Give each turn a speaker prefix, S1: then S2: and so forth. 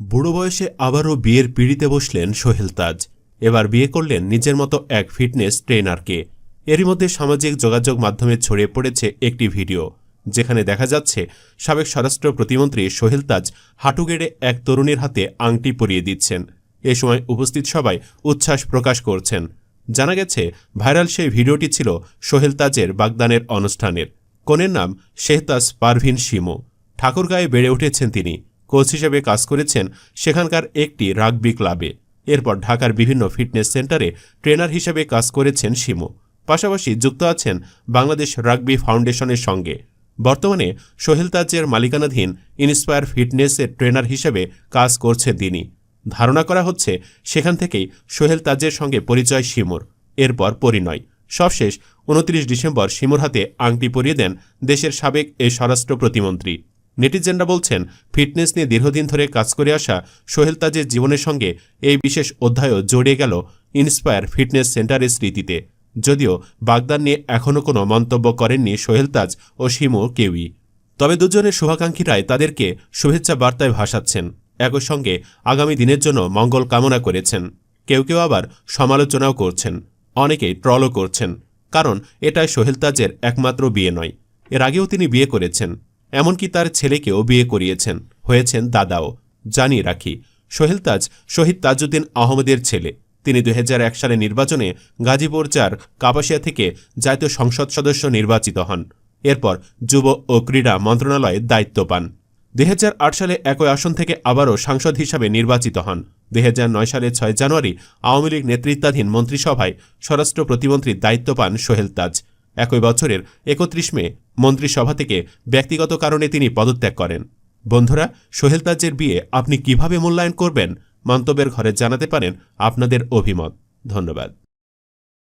S1: বুড়ো বয়সে আবারও বিয়ের পিড়িতে বসলেন সোহেল তাজ। এবার বিয়ে করলেন নিজের মতো এক ফিটনেস ট্রেনারকে। এরই মধ্যে সামাজিক যোগাযোগ মাধ্যমে ছড়িয়ে পড়েছে একটি ভিডিও, যেখানে দেখা যাচ্ছে সাবেক স্বরাষ্ট্র প্রতিমন্ত্রী সোহেল তাজ হাঁটু গেড়ে এক তরুণীর হাতে আংটি পরিয়ে দিচ্ছেন। এ সময় উপস্থিত সবাই উচ্ছ্বাস প্রকাশ করছেন। জানা গেছে, ভাইরাল সেই ভিডিওটি ছিল সোহেল তাজের বাগদানের অনুষ্ঠানের। কনের নাম শেহতাজ পারভিন শিমু। ঠাকুরগাঁয়ে বেড়ে উঠেছেন তিনি। কোচ হিসেবে কাজ করেছেন সেখানকার একটি রাগবি ক্লাবে। এরপর ঢাকার বিভিন্ন ফিটনেস সেন্টারে ট্রেনার হিসেবে কাজ করেছেন শিমু। পাশাপাশি যুক্ত আছেন বাংলাদেশ রাগবি ফাউন্ডেশনের সঙ্গে। বর্তমানে সোহেল তাজের মালিকানাধীন ইন্সপায়ার ফিটনেসের ট্রেনার হিসেবে কাজ করছেন তিনি। ধারণা করা হচ্ছে সেখান থেকেই সোহেল তাজের সঙ্গে পরিচয় শিমুর। এরপর পরিণয়। সবশেষ, উনত্রিশ ডিসেম্বর শিমুর হাতে আংটি পরিয়ে দেন দেশের সাবেক এই স্বরাষ্ট্র প্রতিমন্ত্রী। নেটিজেনরা বলছেন, ফিটনেস নিয়ে দীর্ঘদিন ধরে কাজ করে আসা সোহেল তাজের জীবনের সঙ্গে এই বিশেষ অধ্যায়ও জড়িয়ে গেল ইন্সপায়ার ফিটনেস সেন্টারের স্মৃতিতে। যদিও বাগদান নিয়ে এখনও কোনো মন্তব্য করেননি সোহেল তাজ ও শিমু কেউই। তবে দুজনের শুভাকাঙ্ক্ষীরাই তাদেরকে শুভেচ্ছা বার্তায় ভাসাচ্ছেন। একই সঙ্গে আগামী দিনের জন্য মঙ্গল কামনা করেছেন। কেউ কেউ আবার সমালোচনাও করছেন। অনেকেই ট্রলও করছেন। কারণ এটাই সোহেল তাজের একমাত্র বিয়ে নয়। এর আগেও তিনি বিয়ে করেছেন। এমনকি তার ছেলেকেও বিয়ে করিয়েছেন। হয়েছেন দাদাও। জানিয়ে রাখি। সোহেল তাজ, শহীদ তাজউদ্দিন আহমদের ছেলে। তিনি দুই সালে নির্বাচনে গাজীপুর চার, কাপাসিয়া থেকে জাতীয় সংসদ সদস্য নির্বাচিত হন। এরপর যুব ও ক্রীড়া মন্ত্রণালয়ে দায়িত্ব পান। দুই হাজার আট সালে একই আসন থেকে আবারও সাংসদ হিসাবে নির্বাচিত হন। দুই হাজার নয় সালে ছয় জানুয়ারি আওয়ামী লীগ নেতৃত্বাধীন মন্ত্রিসভায় স্বরাষ্ট্র প্রতিমন্ত্রীর দায়িত্ব পান সোহেল তাজ। একই বছরের একত্রিশ মে মন্ত্রিসভা থেকে ব্যক্তিগত কারণে তিনি পদত্যাগ করেন। বন্ধুরা, সোহেল তাজের বিয়ে আপনি কীভাবে মূল্যায়ন করবেন? মন্তব্যের ঘরে জানাতে পারেন আপনাদের অভিমত। ধন্যবাদ।